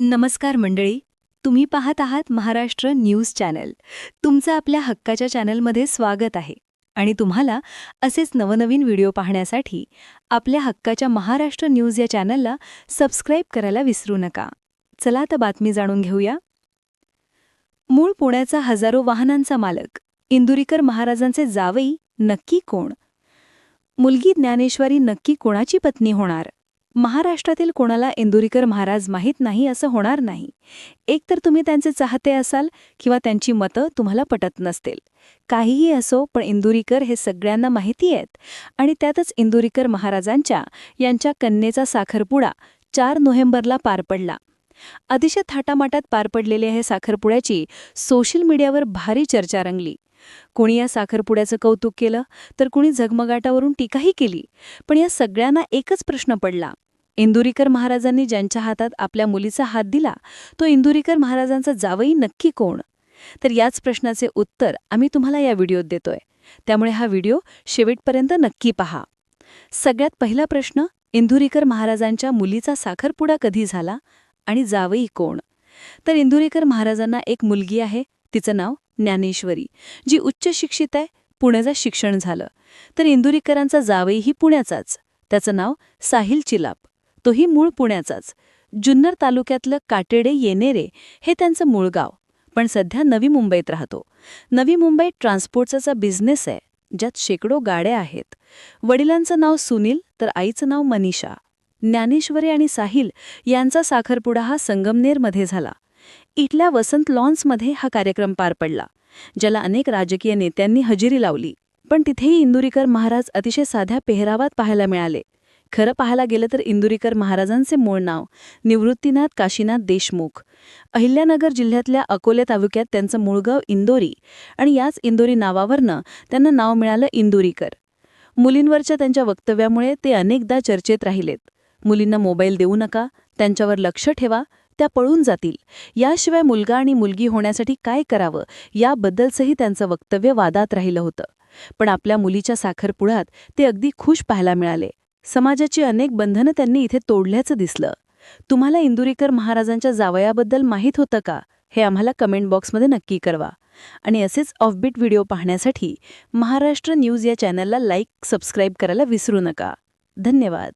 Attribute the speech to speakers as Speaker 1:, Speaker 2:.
Speaker 1: नमस्कार मंडळी तुम्ही पाहत आहात महाराष्ट्र न्यूज चॅनल. तुमचं आपल्या हक्काच्या चॅनलमध्ये स्वागत आहे. आणि तुम्हाला असेच नवनवीन व्हिडिओ पाहण्यासाठी आपल्या हक्काच्या महाराष्ट्र न्यूज या चॅनलला सबस्क्राईब करायला विसरू नका. चला तर बातमी जाणून घेऊया. मूळ पुण्याचा हजारो वाहनांचा मालक इंदुरीकर महाराजांचे जावई नक्की कोण? मुलगी ज्ञानेश्वरी नक्की कोणाची पत्नी होणार? महाराष्ट्रातील कोणाला इंदुरीकर महाराज माहीत नाही असं होणार नाही. एकतर तुम्ही त्यांचे चाहते असाल किंवा त्यांची मतं तुम्हाला पटत नसतील. काहीही असो पण इंदुरीकर हे सगळ्यांना माहिती आहेत. आणि त्यातच इंदुरीकर महाराजांच्या यांच्या कन्येचा साखरपुडा चार नोव्हेंबरला पार पडला. अतिशय थाटामाटात पार पडलेल्या हे साखरपुड्याची सोशल मीडियावर भारी चर्चा रंगली. कोणी या साखरपुड्याचं कौतुक केलं तर कुणी झगमगाटावरून टीकाही केली. पण या सगळ्यांना एकच प्रश्न पडला. इंदुरीकर महाराजांनी ज्यांच्या हातात आपल्या मुलीचा हात दिला तो इंदुरीकर महाराजांचा जावई नक्की कोण? तर याच प्रश्नाचे उत्तर आम्ही तुम्हाला या व्हिडिओत देतोय. त्यामुळे हा व्हिडिओ शेवटपर्यंत नक्की पहा. सगळ्यात पहिला प्रश्न इंदुरीकर महाराजांच्या मुलीचा साखरपुडा कधी झाला आणि जावई कोण? तर इंदुरीकर महाराजांना एक मुलगी आहे तिचं नाव ज्ञानेश्वरी जी उच्च शिक्षित आहे पुण्याचं शिक्षण झालं. तर इंदुरीकरांचा जावईही पुण्याचाच त्याचं नाव साहिल चिलाप. तोही मूळ पुण्याचाच. जुन्नर तालुक्यातलं काटेडे येनेरे हे त्यांचं मूळ गाव. पण सध्या नवी मुंबईत राहतो. नवी मुंबईत ट्रान्सपोर्टचा बिझनेस आहे ज्यात शेकडो गाड्या आहेत. वडिलांचं नाव सुनील तर आईचं नाव मनीषा. ज्ञानेश्वरी आणि साहिल यांचा साखरपुडा हा संगमनेरमध्ये झाला. इथल्या वसंत लॉन्समध्ये हा कार्यक्रम पार पडला ज्याला अनेक राजकीय नेत्यांनी हजेरी लावली. पण तिथेही इंदुरीकर महाराज अतिशय साध्या पेहरावात पाहायला मिळाले. खरं पाहायला गेलं तर इंदुरीकर महाराजांचे मूळ नाव निवृत्तीनाथ काशीनाथ देशमुख. अहिल्यानगर जिल्ह्यातल्या अकोले तालुक्यात त्यांचं मूळगाव इंदोरी आणि याच इंदोरी नावावरनं त्यांना नाव मिळालं इंदुरीकर. मुलींवरच्या त्यांच्या वक्तव्यामुळे ते अनेकदा चर्चेत राहिलेत. मुलींना मोबाईल देऊ नका त्यांच्यावर लक्ष ठेवा त्या पळून जातील. याशिवाय मुलगा आणि मुलगी होण्यासाठी काय करावं याबद्दलचंही त्यांचं वक्तव्य वादात राहिलं होतं. पण आपल्या मुलीच्या साखरपुड्यात ते अगदी खुश पाहायला मिळाले. समाजाची अनेक बंधनं त्यांनी इथे तोडल्याचं दिसलं. तुम्हाला इंदुरीकर महाराजांच्या जावयाबद्दल माहीत होतं का? हे आम्हाला कमेंट बॉक्समध्ये नक्की करवा आणि असेच ऑफबीट व्हिडिओ पाहण्यासाठी महाराष्ट्र न्यूज या चॅनलला लाईक सबस्क्राईब करायला विसरू नका. धन्यवाद.